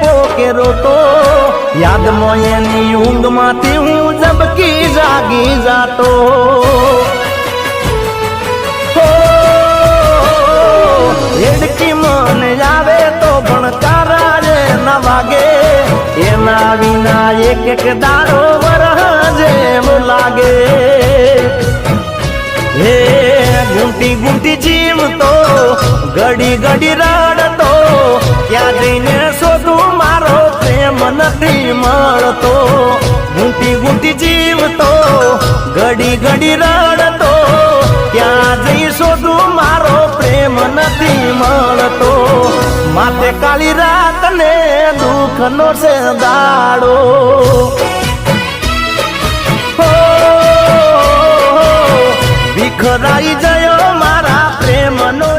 પોકે રોતો. યાદમાં એની ઊંઘમાંથી હું ઝબકી જાગી જાતો. હો, હેડકી મને આવે તો પણ તારા રે ન વાગે. એના વિના એક એક દાડો વરહ જેવો લાગે. હે ગુંટી ગુંટી જીવતો ઘડી ઘડી રડતો. ક્યાં જઈને શોધું મારો પ્રેમ નથી મળતો. ઘૂંટી ઘૂંટી જીવતો, ઘડી ઘડી રડતો. ક્યાં જઈશો તું મારો પ્રેમ નથી મળતો. માથે કાળી રાત ને દુઃખ નો છે દાડો વિખરાઈ જયો મારા પ્રેમનો